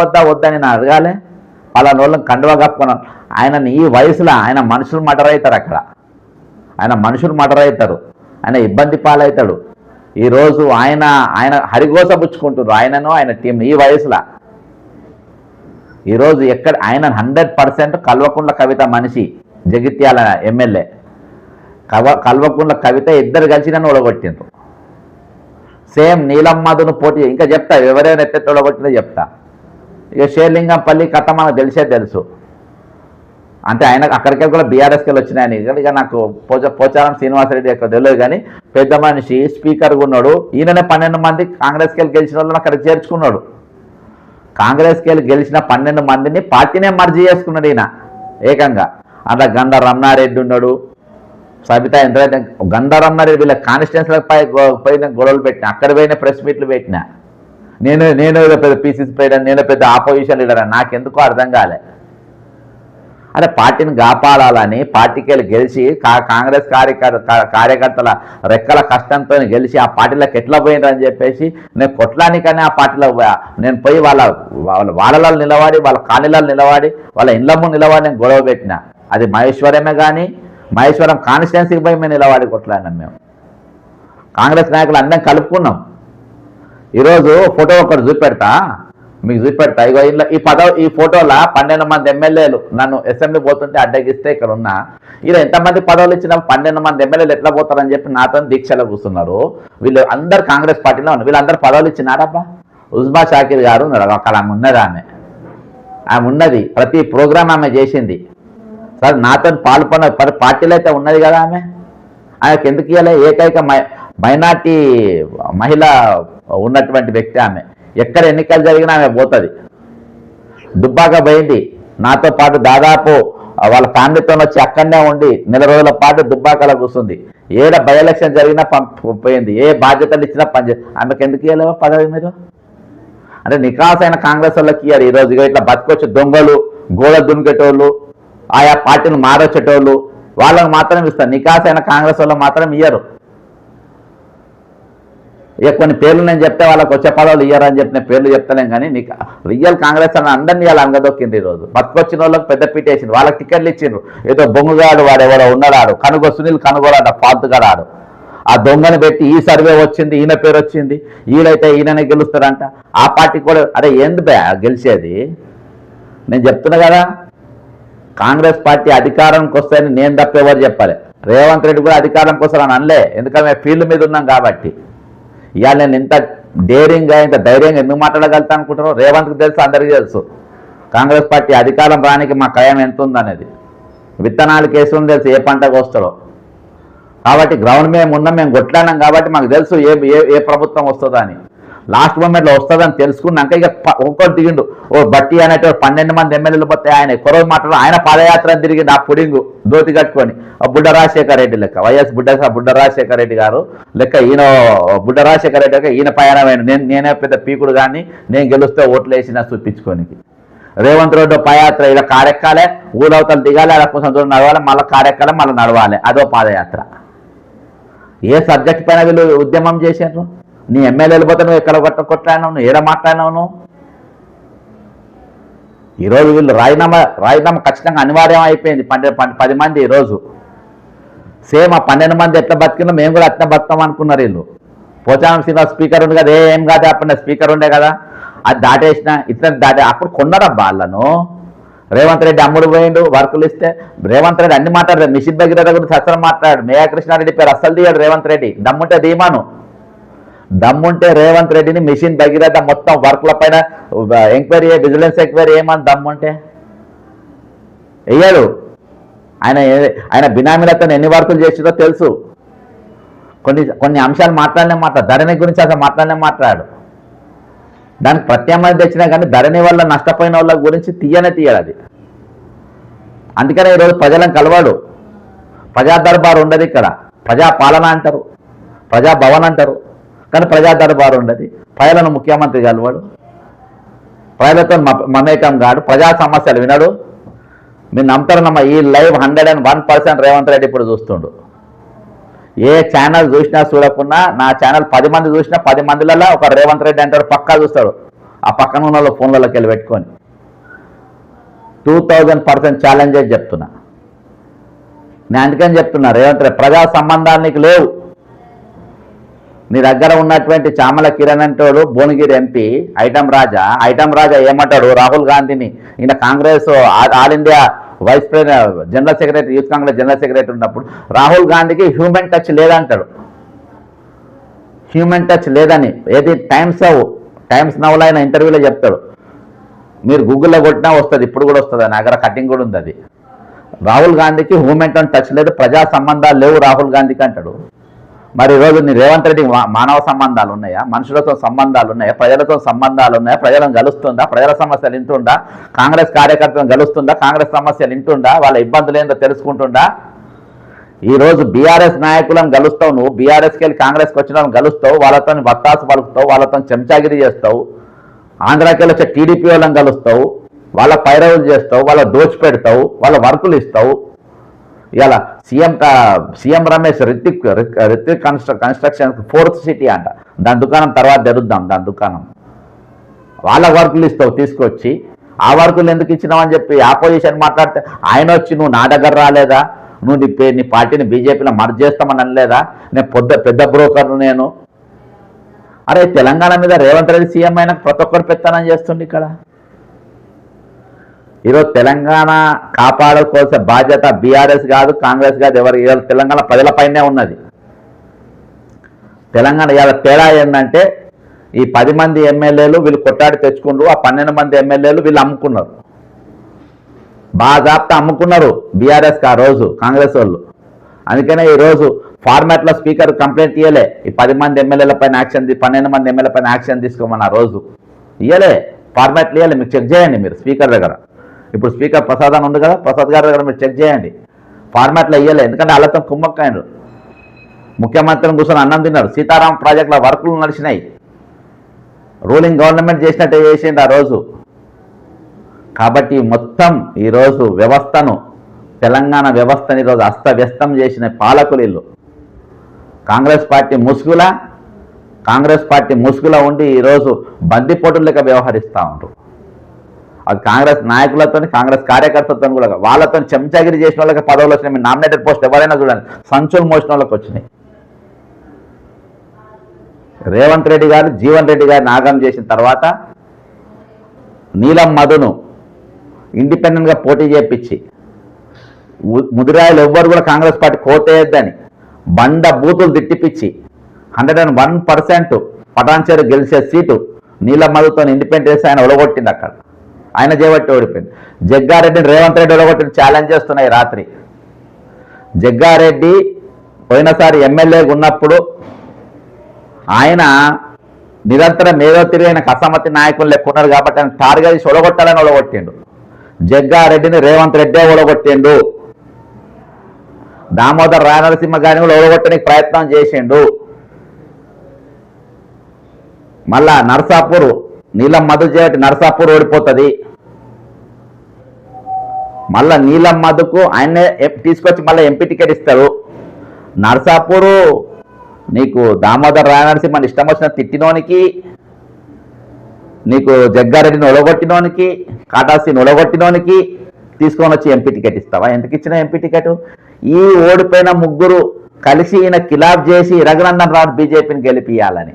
వద్దా వద్దా నేను అడగాలి. పలాన వాళ్ళని కండువా కప్పుకున్నాను ఆయన ఈ వయసులో ఆయన మనుషులు మటర్ అవుతారు అక్కడ. ఆయన మనుషులు మటర్ అవుతారు. ఆయన ఇబ్బంది పాలవుతాడు. ఈరోజు ఆయన ఆయన హరిగోస పుచ్చుకుంటున్నారు. ఆయనను ఆయన టీం ఈ వయసులో. ఈరోజు ఎక్కడ ఆయన హండ్రెడ్ పర్సెంట్ కల్వకుండ్ల కవిత మనిషి జగిత్యాల ఎమ్మెల్యే. కవ కల్వకుండ్ల కవిత ఇద్దరు కలిసి నన్ను ఒడగొట్టిండ్రు సేమ్ నీలమ్మదును పోటీ ఇంకా చెప్తా ఎవరైనా ఎత్తెత్తి ఓడగొట్టినా చెప్తా. ఇక షేర్లింగంపల్లి కథ మనకు తెలిసే తెలుసు. అంటే ఆయన అక్కడికి కూడా బీఆర్ఎస్కి వెళ్ళి వచ్చినాయని. ఇక నాకు పోచ పోచారం శ్రీనివాసరెడ్డి యొక్క తెలియదు కానీ పెద్ద మనిషి స్పీకర్గా ఉన్నాడు. ఈయననే పన్నెండు మంది కాంగ్రెస్కి వెళ్ళి గెలిచిన వాళ్ళని అక్కడ చేర్చుకున్నాడు. కాంగ్రెస్కి వెళ్ళి గెలిచిన పన్నెండు మందిని పార్టీనే మర్జీ చేసుకున్నాడు ఈయన ఏకంగా. అలా గండ రమణారెడ్డి ఉన్నాడు. సబితా ఇంద్రారెడ్డి గండ రమణారెడ్డి వీళ్ళ కాన్స్టిట్యున్సీలకు పై పోయిన గొడవలు పెట్టిన అక్కడ పోయిన ప్రెస్ మీట్లు పెట్టిన నేను నేను ఏదో పెద్ద పీసీసీ ప్రెసిడెంట్ నేను పెద్ద ఆపోజిషన్ లీడర్ అని నాకెందుకో అర్థం కాలే. అంటే పార్టీని కాపాడాలని పార్టీకి వెళ్ళి గెలిచి కా- కాంగ్రెస్ కార్యకర్త కార్యకర్తల రెక్కల కష్టంతో గెలిచి ఆ పార్టీలోకి ఎట్లా పోయినరు చెప్పేసి నేను కొట్లానికనే ఆ పార్టీలో పోయా. నేను పోయి వాళ్ళ వాళ్ళ వాళ్ళలో నిలబడి వాళ్ళ కాలనీలలో నిలబడి వాళ్ళ ఇళ్ళ నిలబడి నేను గొడవ పెట్టిన. అది మహేశ్వరమే కానీ మహేశ్వరం కాన్స్టిట్యున్సీకి పోయి మేము నిలబడి కొట్లాడినాం మేము. కాంగ్రెస్ నాయకులు అందరం కలుపుకున్నాం. ఈరోజు ఫోటో ఒకటి చూపెడతా. మీకు చూపెడతా. ఇగో ఇంట్లో ఈ పదవి ఈ ఫోటోలో పన్నెండు మంది ఎమ్మెల్యేలు నన్ను అసెంబ్లీ పోతుంటే అడ్డగిస్తే ఇక్కడ ఉన్నా. ఇలా ఎంతమంది పదవులు ఇచ్చిన పన్నెండు మంది ఎమ్మెల్యేలు ఎట్లా పోతారని చెప్పి నాతో దీక్షలో కూర్చున్నారు. వీళ్ళు అందరు కాంగ్రెస్ పార్టీలో ఉన్నారు. వీళ్ళందరూ పదవులు ఇచ్చినారబ్బా? ఉజ్మా షాకిర్ గారు ఉన్నారు. అక్కడ ఆమె ఉన్నది ఆమె. ఆమె ఉన్నది. ప్రతి ప్రోగ్రామ్ ఆమె చేసింది. సార్ నాతో పాల్పొన్న పది పార్టీలు అయితే ఉన్నది కదా ఆమె. ఆమెకు ఎందుకు ఇవ్వలే ఏకైక మై మైనార్టీ మహిళ ఉన్నటువంటి వ్యక్తి ఆమె. ఎక్కడ ఎన్నికలు జరిగినా ఆమె పోతుంది. దుబ్బాక పోయింది. నాతో పాటు దాదాపు వాళ్ళ ఫ్యామిలీతో వచ్చి అక్కడనే ఉండి నెల రోజుల పాటు దుబ్బాకలో కూర్చుంది ఏడ బై ఎలక్షన్ జరిగినా పోయింది. ఏ బాధ్యతలు ఇచ్చినా పనిచేసి ఆమెకు ఎందుకు ఇవ్వలేవో పదవి మీరు? అంటే నికాసైన కాంగ్రెస్ వాళ్ళకి ఇయ్యారు ఈరోజు ఇట్లా బతికొచ్చి దొంగలు గోడ దునికెటోళ్ళు ఆయా పార్టీని మారొచ్చేటోళ్ళు వాళ్ళకు మాత్రం ఇస్తారు నికాసైన కాంగ్రెస్ వాళ్ళకి మాత్రం ఇయ్యరు. ఇక కొన్ని పేర్లు నేను చెప్తే వాళ్ళకి వచ్చే పదవులు అని చెప్పిన పేర్లు చెప్తలేం కానీ నీకు రియల్ కాంగ్రెస్ అని అందరినీ వాళ్ళు అంగదొక్కింది ఈరోజు పట్టుకొచ్చిన వాళ్ళకి పెద్ద పీట వేసింది వాళ్ళకి టికెట్లు ఇచ్చిండ్రు. ఏదో బొంగుగాడు వాడు ఎవరో ఉన్నాడు కనుగో సునీల్ కనుగోలాడు పాతుగాడాడు ఆ దొంగను పెట్టి ఈ సర్వే వచ్చింది ఈయన పేరు వచ్చింది. ఈయనైతే ఈయననే గెలుస్తారంట. ఆ పార్టీ కూడా అరే ఏంది బే గెలిచేది? నేను చెప్తున్నా కదా కాంగ్రెస్ పార్టీ అధికారంకి వస్తాయని నేను తప్ప ఎవరు చెప్పాలి? రేవంత్ రెడ్డి కూడా అధికారంకి వస్తారని అనలే. ఎందుకంటే మేము ఫీల్డ్ మీద ఉన్నాం కాబట్టి. ఇవాళ నేను ఇంత డేరింగ్గా ఇంత ధైర్యంగా ఎందుకు మాట్లాడగలుగుతా అనుకుంటున్నాను రేవంత్కి తెలుసు అందరికీ తెలుసు. కాంగ్రెస్ పార్టీ అధికారం రానికి మా కయం ఎంత ఉందనేది. విత్తనాలు కేసు తెలుసు ఏ పంటకు వస్తాడో కాబట్టి గ్రౌండ్ మేము ఉన్నాం మేము కొట్లాడినాం కాబట్టి మాకు తెలుసు ఏ ఏ ఏ ప్రభుత్వం వస్తుందో అని లాస్ట్ మూమెంట్లో వస్తుందని తెలుసుకున్నాక ఇక ప- దిగిండు. ఓ బట్టి అనేట పన్నెండు మంది ఎమ్మెల్యేలు పోతే ఆయన కొరవ మాటలు ఆయన పాదయాత్ర తిరిగిండు ఆ పుడింగు దోతి కట్టుకొని. ఆ బుడ్డ రాజశేఖర రెడ్డి లెక్క వైఎస్ బుడ్డ బుడ్డ రాజశేఖర రెడ్డి గారు లెక్క ఈయన బుడ్డ రాజశేఖర రెడ్డి లెక్క ఈయన పయనమైన నేను నేనే పెద్ద పీకుడు కానీ నేను గెలుస్తే ఓట్లు వేసిన చూపించుకోనికి. రేవంత్ రెడ్డి పాదయాత్ర ఇలా కారెక్కాలే ఊరవతలు దిగాలి అలా కొంచెం దూరం నడవాలి మళ్ళీ కారెక్కాలి మళ్ళీ నడవాలి. అదో పాదయాత్ర. ఏ సబ్జెక్ట్ పైన వీళ్ళు ఉద్యమం చేశారు నీ ఎమ్మెల్యేలు పోతే నువ్వు ఎక్కడ కొట్ట కొట్లాడినావు నువ్వు ఏడ మాట్లాడినావు నువ్వు? ఈరోజు వీళ్ళు రాజీనామా రాజీనామా ఖచ్చితంగా అనివార్యం అయిపోయింది. పన్నెండు పది మంది ఈరోజు. సేమ్ ఆ పన్నెండు మంది ఎట్లా బతికినా మేము కూడా అట్లా బతుకాం అనుకున్నారు వీళ్ళు. పోచారం శ్రీనివాస్ స్పీకర్ ఉంది కదా ఏం కాదు అప్పుడు స్పీకర్ ఉండే కదా. అది దాటేసిన ఇట్లా దాటే అప్పుడు కొన్నారా వాళ్ళను రేవంత్ రెడ్డి అమ్ముడు పోయిండు వర్కులు ఇస్తే. రేవంత్ రెడ్డి అన్ని మాట్లాడారు మిషన్ దగ్గర దగ్గర సత్సరం మాట్లాడాడు. మేయా కృష్ణారెడ్డి పేరు అస్సలు దిగాడు రేవంత్ రెడ్డి. దమ్ముంటే ధీమాను. దమ్ముంటే రేవంత్ రెడ్డిని మిషన్ భగీరథ మొత్తం వర్క్ల పైన ఎంక్వైరీ విజిలెన్స్ ఎంక్వైరీ ఏమని దమ్ముంటే? వెయ్యాడు ఆయన ఏ- ఆయన బినామీలతో ఎన్ని వర్కులు చేసిందో తెలుసు. కొన్ని కొన్ని అంశాలు మాట్లాడలే మాట్లాడు. ధరణి గురించి అసలు మాట్లాడలే మాట్లాడు. దానికి ప్రత్యామ్నాయం తెచ్చినా కానీ ధరణి వల్ల నష్టపోయిన వాళ్ళ గురించి తీయనే తీయడు అది. అందుకనే ఈరోజు ప్రజలను కలవాడు. ప్రజా దర్బారు ఉండదు ఇక్కడ. ప్రజా పాలన అంటారు. ప్రజా భవన్ అంటారు. కానీ ప్రజా దర్బారు ఉండదు. ప్రజలను ముఖ్యమంత్రి కలవాడు ప్రజలతో మమేకం కాడు. ప్రజా సమస్యలు వినడు. మీరు నమ్ముతారు ఈ live hundred and one percent Revanth Reddy ఇప్పుడు చూస్తుండు. ఏ ఛానల్ చూసినా చూడకున్నా నా ఛానల్ పది మంది చూసినా పది మందిలలో ఒక రేవంత్ రెడ్డి అంటాడు పక్కా చూస్తాడు. ఆ పక్కన ఉన్న వాళ్ళ ఫోన్లలోకి వెళ్ళి పెట్టుకొని. టూ థౌజండ్ పర్సెంట్ ఛాలెంజెస్ చెప్తున్నా. నేను అందుకని చెప్తున్నా రేవంత్ రెడ్డి ప్రజా సంబంధానికి లేవు. నీ దగ్గర ఉన్నటువంటి చామల కిరణ్ అంటాడు Bhuvanagiri MP item Raja. Item Raja ఏమంటాడు? రాహుల్ గాంధీని. ఈయన Congress all India vice president general secretary youth Congress general secretary ఉన్నప్పుడు రాహుల్ గాంధీకి హ్యూమన్ టచ్ లేదంటాడు. హ్యూమన్ టచ్ లేదని. ఏది? టైమ్స్ అవ్. టైమ్స్ నవ్లో ఆయన ఇంటర్వ్యూలో చెప్తాడు. మీరు గూగుల్లో కొట్టినా వస్తుంది ఇప్పుడు కూడా వస్తుంది. నా దగ్గర కటింగ్ కూడా ఉంది అది. రాహుల్ గాంధీకి హ్యూమన్ టచ్ లేదు ప్రజా సంబంధాలు లేవు రాహుల్ గాంధీకి అంటాడు. మరి ఈరోజు నీ రేవంత్ రెడ్డి మా- మానవ సంబంధాలు ఉన్నాయా? మనుషులతో సంబంధాలు ఉన్నాయా? ప్రజలతో సంబంధాలు ఉన్నాయా? ప్రజలను కలుస్తుందా? ప్రజల సమస్యలు వింటుందా? కాంగ్రెస్ కార్యకర్తలను కలుస్తుందా? కాంగ్రెస్ సమస్యలు వింటుందా? వాళ్ళ ఇబ్బందులు ఏందో తెలుసుకుంటుందా? ఈరోజు బీఆర్ఎస్ నాయకులను కలుస్తావు నువ్వు. బీఆర్ఎస్కి వెళ్ళి కాంగ్రెస్కి వచ్చిన గలుస్తావు కలుస్తావు. వాళ్ళతో బత్తాసు పలుకుతావు. వాళ్ళతో చెంచాగిరి చేస్తావు. ఆంధ్రాకి వెళ్ళి వచ్చే టీడీపీ వాళ్ళని కలుస్తావు. వాళ్ళ పైరవులు చేస్తావు. వాళ్ళ దోచిపెడతావు. వాళ్ళ వర్కులు ఇస్తావు. ఇలా సీఎం సీఎం రమేష్ రితిక్ రిత్విక్ కన్స్ట్ర కన్స్ట్రక్షన్ ఫోర్త్ సిటీ అంట. దాని దుకాణం తర్వాత తెరుద్దాం దాని దుకాణం. వాళ్ళ వర్కులు ఇస్తావు తీసుకొచ్చి. ఆ వర్కులు ఎందుకు ఇచ్చినావని చెప్పి ఆపోజిషన్ మాట్లాడితే ఆయన వచ్చి నువ్వు నా దగ్గర రాలేదా? నువ్వు నీ పే నీ పార్టీని బీజేపీలో మర్జ్ చేస్తామని అనలేదా? నేను పెద్ద పెద్ద బ్రోకర్ను నేను. అరే తెలంగాణ మీద రేవంత్ రెడ్డి సీఎం అయినా ప్రతి ఒక్కరు పెత్తనం చేస్తుంది ఇక్కడ. ఈరోజు తెలంగాణ కాపాడుకోవాల్సిన బాధ్యత బీఆర్ఎస్ కాదు కాంగ్రెస్ కాదు ఎవరు ఈరోజు తెలంగాణ ప్రజలపైనే ఉన్నది. తెలంగాణ ఇవాళ తేడా ఏంటంటే ఈ పది మంది ఎమ్మెల్యేలు వీళ్ళు కొట్టాడి తెచ్చుకుండ్రు ఆ పన్నెండు మంది ఎమ్మెల్యేలు వీళ్ళు అమ్ముకున్నారు. బాగా అమ్ముకున్నారు బీఆర్ఎస్కి ఆ రోజు కాంగ్రెస్ వాళ్ళు. అందుకనే ఈరోజు ఫార్మాట్లో స్పీకర్ కంప్లైంట్ ఇవ్వలే ఈ పది మంది ఎమ్మెల్యేల పైన యాక్షన్ తీ- పన్నెండు మంది ఎమ్మెల్యే పైన యాక్షన్ తీసుకోమని ఆ రోజు. ఇవ్వలే ఫార్మాట్లు ఇవ్వలే మీరు చెక్ చేయండి మీరు స్పీకర్ దగ్గర. ఇప్పుడు స్పీకర్ ప్రసాద్ అని ఉంది కదా ప్రసాద్ గారు దగ్గర మీరు చెక్ చేయండి. ఫార్మాట్లో ఇవ్వలేదు ఎందుకంటే వాళ్ళతో కుమ్మక్కాయను ముఖ్యమంత్రిని కూర్చొని అన్నం తిన్నారు. సీతారాం ప్రాజెక్టుల వర్కులు నడిచినాయి. రూలింగ్ గవర్నమెంట్ చేసినట్టే చేసింది ఆ రోజు. కాబట్టి మొత్తం ఈరోజు వ్యవస్థను తెలంగాణ వ్యవస్థని ఈరోజు అస్తవ్యస్తం చేసిన పాలకులు కాంగ్రెస్ పార్టీ ముసుగులా కాంగ్రెస్ పార్టీ ముసుగులా ఉండి ఈరోజు బందిపోటులు లెక్క వ్యవహరిస్తూ ఉంటారు అది కాంగ్రెస్ నాయకులతో కాంగ్రెస్ కార్యకర్తలతో కూడా వాళ్ళతో చెంచాగిరి చేసిన వాళ్ళకి పదవులు వచ్చినాయి. మీ నామినేటెడ్ పోస్ట్ ఎవరైనా చూడండి. సంచులు మోసిన వాళ్ళకి వచ్చినాయి. రేవంత్ రెడ్డి గారు జీవన్ రెడ్డి గారిని ఆగం చేసిన తర్వాత నీలం మధును ఇండిపెండెంట్గా పోటీ చేయించి ముదిరాయలు ఎవ్వరు కూడా కాంగ్రెస్ పార్టీ కోతేయొద్దని బండ బూతులు తిట్టిపిచ్చి hundred and one percent Patancheru గెలిచే సీటు నీలం మధుతో ఇండిపెండెంట్ చేసి ఆయన ఒలగొట్టింది అక్కడ. ఆయన చేపట్టి ఓడిపోయింది. జగ్గారెడ్డిని రేవంత్ రెడ్డి ఓడగొట్టిన ఛాలెంజ్ చేస్తున్నాయి రాత్రి. జగ్గారెడ్డి పోయినసారి ఎమ్మెల్యేగా ఉన్నప్పుడు ఆయన నిరంతరం ఏదో తిరిగిన కసమతి నాయకులు లెక్క కాబట్టి ఆయన టార్గెట్ ఒడగొట్టాలని ఒడగొట్టిండు జగ్గారెడ్డిని రేవంత్ రెడ్డే ఒడగొట్టిండు దామోదర్ రాయనరసింహ గారిని కూడా ఒడగొట్టడానికి ప్రయత్నం చేసిండు. మళ్ళా నర్సాపూర్ నీలం మధు చేయటి నర్సాపూర్ ఓడిపోతుంది. మళ్ళా నీలం ఆయనే తీసుకొచ్చి మళ్ళీ ఎంపీ టికెట్ ఇస్తారు. నర్సాపూరు నీకు దామోదర్ రాయనరసింహని ఇష్టం వచ్చిన తిట్టినోనికి నీకు జగ్గారెడ్డిని ఒడగొట్టినోనికి కాటాసిని ఒడగొట్టినోనికి తీసుకొని వచ్చి ఎంపీ టికెట్ ఇస్తావా? ఎందుకు ఇచ్చిన ఎంపీ టికెట్? ఈ ఓడిపోయిన ముగ్గురు కలిసి ఈయన కిలాబ్ చేసి రఘునందన్ రావు బీజేపీని గెలిపియాలని.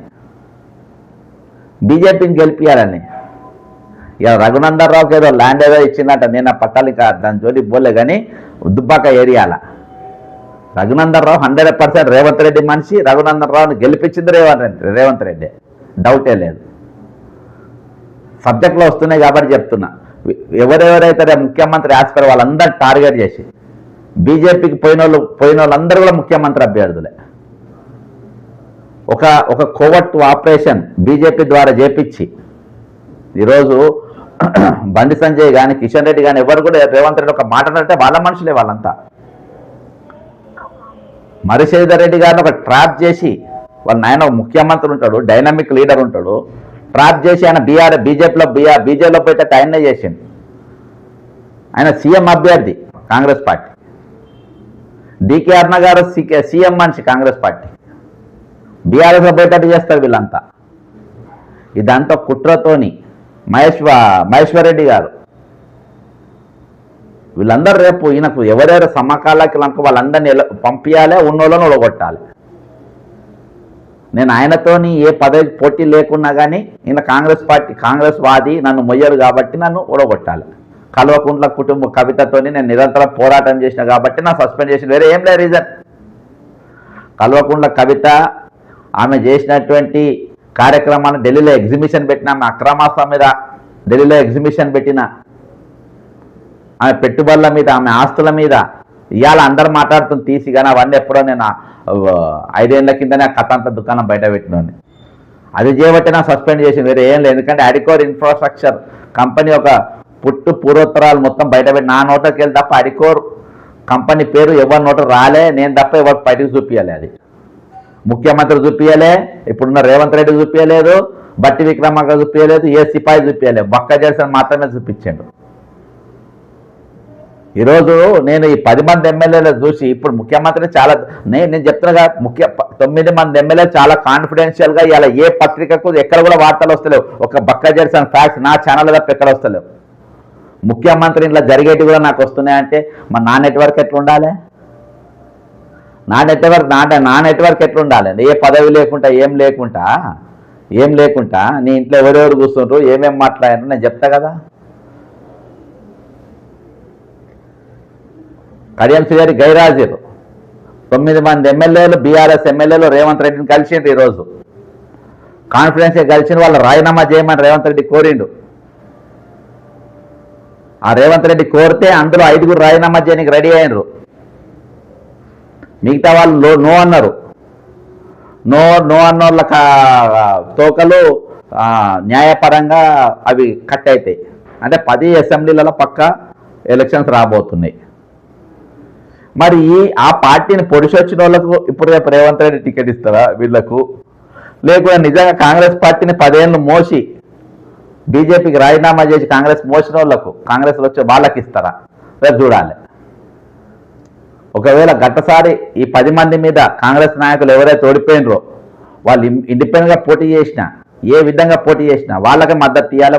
బీజేపీని గెలిపియాలని. ఇక రఘునందన్ రావుకి ఏదో ల్యాండ్ ఏదో ఇచ్చిందంట నేను ఆ పట్టాలి ఇంకా దాని జోలి పోలే కానీ దుబ్బాక ఏరియాల. రఘునందన్ రావు హండ్రెడ్ పర్సెంట్ రేవంత్ రెడ్డి మనిషి రఘునందన్ రావుని గెలిపించింది రేవంత్ రెడ్డి రేవంత్ రెడ్డి. డౌటే లేదు. సబ్జెక్ట్లో వస్తున్నాయి కాబట్టి చెప్తున్నా. ఎవరెవరైతే ముఖ్యమంత్రి ఆస్పర్ వాళ్ళందరూ టార్గెట్ చేసి బీజేపీకి పోయిన వాళ్ళు పోయిన వాళ్ళందరూ కూడా ముఖ్యమంత్రి అభ్యర్థులే. ఒక ఒక కోవట్ ఆపరేషన్ బీజేపీ ద్వారా చేపించి ఈరోజు బండి సంజయ్ కానీ కిషన్ రెడ్డి కానీ ఎవరు కూడా రేవంత్ రెడ్డి ఒక మాట అంటే వాళ్ళ మనుషులే వాళ్ళంతా. మరిశేధర్ రెడ్డి గారిని ఒక ట్రాప్ చేసి వాళ్ళ నాయన ముఖ్యమంత్రి ఉంటాడు డైనమిక్ లీడర్ ఉంటాడు. ట్రాప్ చేసి ఆయన బీఆర్ బీజేపీలో బీఆర్ బీజేపీలో పోయేటట్టు ఆయన్నే చేసిండు? ఆయన సీఎం అభ్యర్థి కాంగ్రెస్ పార్టీ. డికే అర్ణ గారు సీఎం మనిషి కాంగ్రెస్ పార్టీ. బీఆర్ఎస్లో పోయేటట్టు చేస్తారు వీళ్ళంతా. ఇదంతా కుట్రతోని మహేశ్వ మహేశ్వర్ రెడ్డి గారు. వీళ్ళందరూ రేపు ఈయనకు ఎవరెవరు సమకాలకి వాళ్ళందరినీ పంపించాలి ఉన్నోళ్ళని ఒడగొట్టాలి. నేను ఆయనతోని ఏ పదవి పోటీ లేకున్నా కానీ ఈయన కాంగ్రెస్ పార్టీ కాంగ్రెస్ వాది నన్ను మొయ్యరు కాబట్టి నన్ను ఓడగొట్టాలి కల్వకుంట్ల కుటుంబ కవితతోని నేను నిరంతరం పోరాటం చేసిన కాబట్టి నా సస్పెండ్ చేసిన వేరే ఏం లేదు రీజన్. కల్వకుంట్ల కవిత ఆమె చేసినటువంటి కార్యక్రమాన్ని ఢిల్లీలో ఎగ్జిబిషన్ పెట్టిన ఆమె మీద ఢిల్లీలో ఎగ్జిబిషన్ పెట్టిన ఆమె పెట్టుబడుల మీద ఆమె ఆస్తుల మీద ఇవాళ అందరు మాట్లాడుతుంది తీసి కానీ అవన్నీ ఎప్పుడో నేను ఐదేళ్ళ కిందనే ఆ కథంత దుకాణం బయట పెట్టినోని అది చేయబట్టి నా సస్పెండ్ చేసి వేరే ఏం లేదు. ఎందుకంటే అడికోర్ ఇన్ఫ్రాస్ట్రక్చర్ కంపెనీ ఒక పుట్టు పూర్వోత్తరాలు మొత్తం బయట పెట్టి నా నోటకి వెళ్ళి తప్ప అడికోర్ కంపెనీ పేరు ఎవరి నోట రాలే నేను తప్ప ఎవరు బయటకు చూపించాలి అది. ముఖ్యమంత్రి చూపించలే ఇప్పుడున్న రేవంత్ రెడ్డి చూపించలేదు బట్టి విక్రమార్క చూపించలేదు ఏ సిపాయి చూపించలేదు బక్క జల్సన్ మాత్రమే చూపించాడు. ఈరోజు నేను ఈ పది మంది ఎమ్మెల్యేలు చూసి ఇప్పుడు ముఖ్యమంత్రి చాలా నేను నేను చెప్తున్నా ముఖ్య తొమ్మిది మంది ఎమ్మెల్యే చాలా కాన్ఫిడెన్షియల్గా ఇలా ఏ పత్రికకు ఎక్కడ కూడా వార్తలు వస్తలేవు. ఒక బక్క జెర్సన్ ఫ్యాక్ట్స్ నా ఛానల్ తప్ప ఎక్కడ వస్తలేవు. ముఖ్యమంత్రి ఇట్లా జరిగేటి కూడా నాకు వస్తున్నాయంటే మా నా నెట్వర్క్ ఎట్లా ఉండాలి? నా నెట్వర్క్ నా నా నెట్వర్క్ ఎట్లా ఏ పదవి లేకుండా ఏం లేకుండా? ఏం లేకుండా? నీ ఇంట్లో ఎవరెవరు కూర్చుంటారు ఏమేమి మాట్లాడారు నేను చెప్తా కదా. కడియం గారి గైరాజీరు తొమ్మిది మంది ఎమ్మెల్యేలు బీఆర్ఎస్ ఎమ్మెల్యేలు రేవంత్ రెడ్డిని కలిసిండు ఈరోజు. కాన్ఫిడెన్స్ కలిసిన వాళ్ళు రాజీనామా చేయమని రేవంత్ రెడ్డి కోరిండు. ఆ రేవంత్ రెడ్డి కోరితే అందులో ఐదుగురు రాజీనామా చేయడానికి రెడీ అయినరు. మిగతా వాళ్ళు నో అన్నారు. నో నో అన్నోళ్ళ కా- తోకలు న్యాయపరంగా అవి కట్ అవుతాయి అంటే పది అసెంబ్లీలలో పక్క ఎలక్షన్స్ రాబోతున్నాయి. మరి ఈ ఆ పార్టీని పొడిచొచ్చిన వాళ్ళకు ఇప్పుడు రేపు రేవంత్ రెడ్డి టికెట్ ఇస్తారా వీళ్ళకు? లేకపోతే నిజంగా కాంగ్రెస్ పార్టీని పదేళ్ళు మోసి బీజేపీకి రాజీనామా చేసి కాంగ్రెస్ మోసిన వాళ్ళకు కాంగ్రెస్ వచ్చే వాళ్ళకి ఇస్తారా? రేపు చూడాలి. ఒకవేళ గతసారి ఈ పది మంది మీద కాంగ్రెస్ నాయకులు ఎవరైతే ఓడిపోయినరో వాళ్ళు ఇండిపెండెంట్గా పోటీ చేసినా ఏ విధంగా పోటీ చేసినా వాళ్ళకి మద్దతు ఇవ్వాలి